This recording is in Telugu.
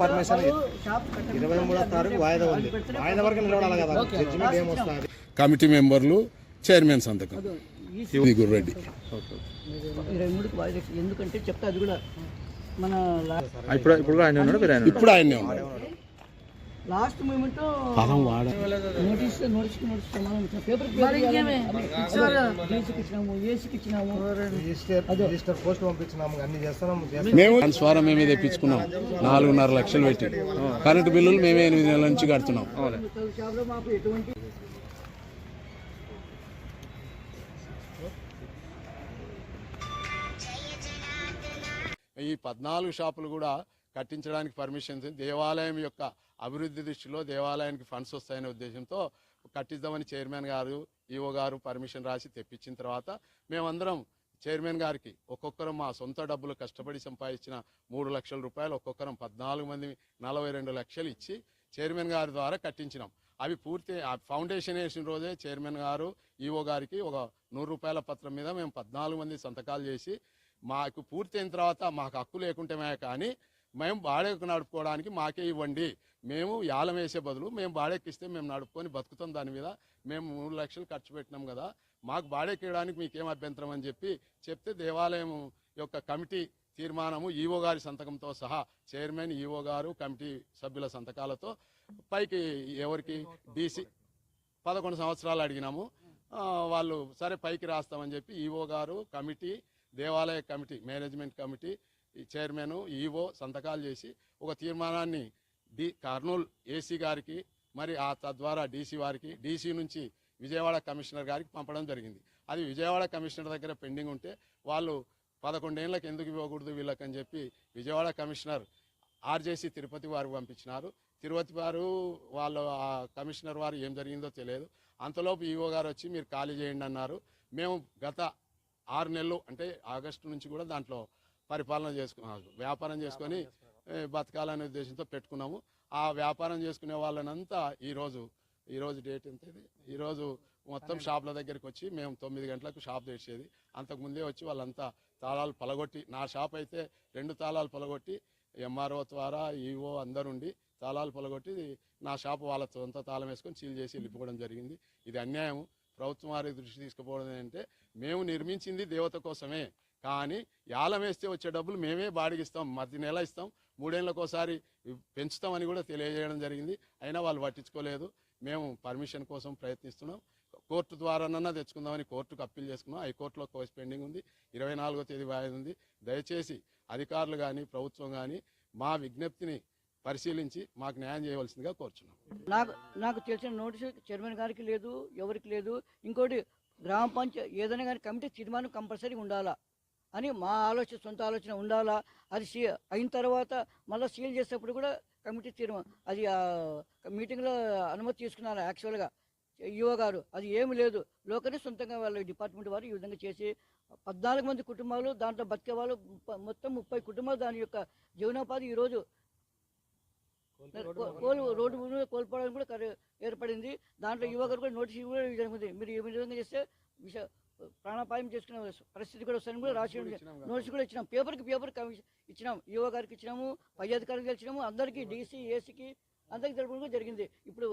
పర్మిషన్ ఇరవై మూడో తారీఖు వాయిదా ఉంది వాయిదా వరకు నిలబడాలి కదా జడ్జిమెంట్ ఏమొస్తుంది కమిటీ మెంబర్లు చైర్మన్ సంతకం. గుర్రెడ్డి. ఇరవై మూడుకి వాయిదా వేసి- ఎందుకంటే చెప్తా అది కూడా మన ఇప్పుడు ఇప్పుడు ఆయన ఉన్నాడు? ఆయన ఇప్పుడు ఆయన్నే ఉన్నారు లాస్ట్ మూమెంట్ పదం వాడ నోటీస్ నోటీస్ నోటీస్ పేపర్ ఏసీకి ఇచ్చినాము ఏసీకి ఇచ్చినాము. రిజిస్టర్ రిజిస్టర్ పోస్ట్ పంపించినాము అన్ని చేస్తున్నాము చేస్తున్నాం. మేము స్వారం మేమే తెప్పించుకున్నాం. నాలుగున్నర లక్షలు పెట్టి. కరెంటు బిల్లులు మేమే ఎనిమిది నెలల నుంచి కడుతున్నాం. ఎటువంటి ఈ పద్నాలుగు షాపులు కూడా కట్టించడానికి పర్మిషన్ దేవాలయం యొక్క అభివృద్ధి దృష్టిలో దేవాలయానికి ఫండ్స్ వస్తాయనే ఉద్దేశంతో కట్టిద్దామని చైర్మన్ గారు ఈఓ గారు పర్మిషన్ రాసి తెప్పించిన తర్వాత మేమందరం చైర్మన్ గారికి ఒక్కొక్కరం మా సొంత డబ్బులు కష్టపడి సంపాదించిన మూడు లక్షల రూపాయలు ఒక్కొక్కరం పద్నాలుగు మంది నలభై రెండు లక్షలు ఇచ్చి చైర్మన్ గారి ద్వారా కట్టించినాం. అవి పూర్తి ఆ ఫౌండేషన్ వేసిన రోజే చైర్మన్ గారు ఈఓ గారికి ఒక నూరు రూపాయల పత్రం మీద మేము పద్నాలుగు మంది సంతకాలు చేసి మాకు పూర్తి అయిన తర్వాత మాకు హక్కు లేకుంటేమే కానీ మేము బాడెక్కు నడుపుకోవడానికి మాకే ఇవ్వండి. మేము యాలం వేసే బదులు మేము బాడెక్కిస్తే మేము నడుపుకొని బతుకుతాం దాని మీద. మేము మూడు లక్షలు ఖర్చు పెట్టినాం కదా. మాకు బాడెక్కడానికి మీకేం అభ్యంతరం అని చెప్పి చెప్తే దేవాలయం యొక్క కమిటీ తీర్మానము ఈఓ గారి సంతకంతో సహా చైర్మన్ ఈఓ గారు కమిటీ సభ్యుల సంతకాలతో పైకి ఎవరికి? డీసీ పదకొండు సంవత్సరాలు అడిగినాము. వాళ్ళు సరే పైకి రాస్తామని చెప్పి ఈఓ గారు కమిటీ దేవాలయ committee management committee chairman EO సంతకాలు చేసి ఒక తీర్మానాన్ని డి కర్నూలు ఏసీ గారికి మరి ఆ తద్వారా డీసీ వారికి డీసీ నుంచి విజయవాడ కమిషనర్ గారికి పంపడం జరిగింది. అది విజయవాడ కమిషనర్ దగ్గర పెండింగ్ ఉంటే వాళ్ళు పదకొండేళ్ళకి ఎందుకు ఇవ్వకూడదు వీళ్ళకని చెప్పి విజయవాడ కమిషనర్ ఆర్జేసీ తిరుపతి వారికి పంపించినారు. తిరుపతి వారు వాళ్ళు ఆ కమిషనర్ వారు ఏం జరిగిందో తెలియదు. అంతలోపు ఈఓ గారు వచ్చి మీరు ఖాళీ చేయండి అన్నారు. మేము గత ఆరు నెలలు అంటే ఆగస్టు నుంచి కూడా దాంట్లో పరిపాలన చేసుకున్నాం వ్యాపారం చేసుకొని బతకాలనే ఉద్దేశంతో పెట్టుకున్నాము. ఆ వ్యాపారం చేసుకునే వాళ్ళనంతా ఈరోజు ఈరోజు డేట్ ఎంత ఇది ఈరోజు మొత్తం షాప్ల దగ్గరికి వచ్చి మేము తొమ్మిది గంటలకు షాప్ తెరిచేది. అంతకుముందే వచ్చి వాళ్ళంతా తాళాలు పలగొట్టి నా షాప్ అయితే రెండు తాళాలు పలగొట్టి ఎంఆర్ఓ ద్వారా ఈఓ అందరుండి తాళాలు పలగొట్టి నా షాప్ వాళ్ళ సొంత తాళం వేసుకొని సీల్ చేసి వెళ్ళిపోవడం జరిగింది. ఇది అన్యాయం ప్రభుత్వం వారి దృష్టి తీసుకుపోవడం ఏంటంటే మేము నిర్మించింది దేవత కోసమే. కానీ యాలం వేస్తే వచ్చే డబ్బులు మేమే బాడిగిస్తాం మధ్య నెల ఇస్తాం మూడేళ్ళకోసారి పెంచుతామని కూడా తెలియజేయడం జరిగింది. అయినా వాళ్ళు పట్టించుకోలేదు. మేము పర్మిషన్ కోసం ప్రయత్నిస్తున్నాం. కోర్టు ద్వారానన్నా తెచ్చుకుందామని కోర్టుకు అప్పీల్ చేసుకున్నాం. హైకోర్టులో కేసు పెండింగ్ ఉంది. ఇరవై నాలుగో తేదీ వాయిదా ఉంది. దయచేసి అధికారులు కానీ ప్రభుత్వం కానీ మా విజ్ఞప్తిని పరిశీలించి మాకు న్యాయం చేయవలసిందిగా కోరుచున్నాం. నాకు నాకు తెలిసిన నోటీసు చైర్మన్ గారికి లేదు ఎవరికి లేదు. ఇంకోటి గ్రామ పంచాయతీ ఏదైనా కానీ కమిటీ తీర్మానం కంపల్సరీ ఉండాలా? అని మా ఆలోచన సొంత ఆలోచన ఉండాలా? అది సీ అయిన తర్వాత మళ్ళీ సీల్ చేసేటప్పుడు కూడా కమిటీ తీర్మానం అది మీటింగ్లో అనుమతి తీసుకున్నారు యాక్చువల్గా? ఈఓ గారు అది ఏమి లేదు. లోకనే సొంతంగా వాళ్ళ డిపార్ట్మెంట్ వారు ఈ విధంగా చేసి పద్నాలుగు మంది కుటుంబాలు దాంట్లో బతికే వాళ్ళు మొత్తం ముప్పై కుటుంబాలు దాని యొక్క జీవనోపాధి ఈరోజు కోలు రోడ్డు కోల్పోవడానికి కూడా ఏర్పడింది. దాంట్లో యువకులు కూడా నోటీస్ కూడా ఇవ్వడం జరిగింది మీరు ఈ విధంగా చేస్తే విష ప్రాణాపాయం చేసుకునే పరిస్థితి కూడా వస్తుందని కూడా రాసి. నోటీస్ కూడా ఇచ్చినాం. పేపర్కి పేపర్ కమిషన్ ఇచ్చినాం. యువ గారికి ఇచ్చినాము పై అధికారికి ఇచ్చినాము అందరికీ డీసీ ఏసీకి అందరికి జరపడం కూడా జరిగింది. ఇప్పుడు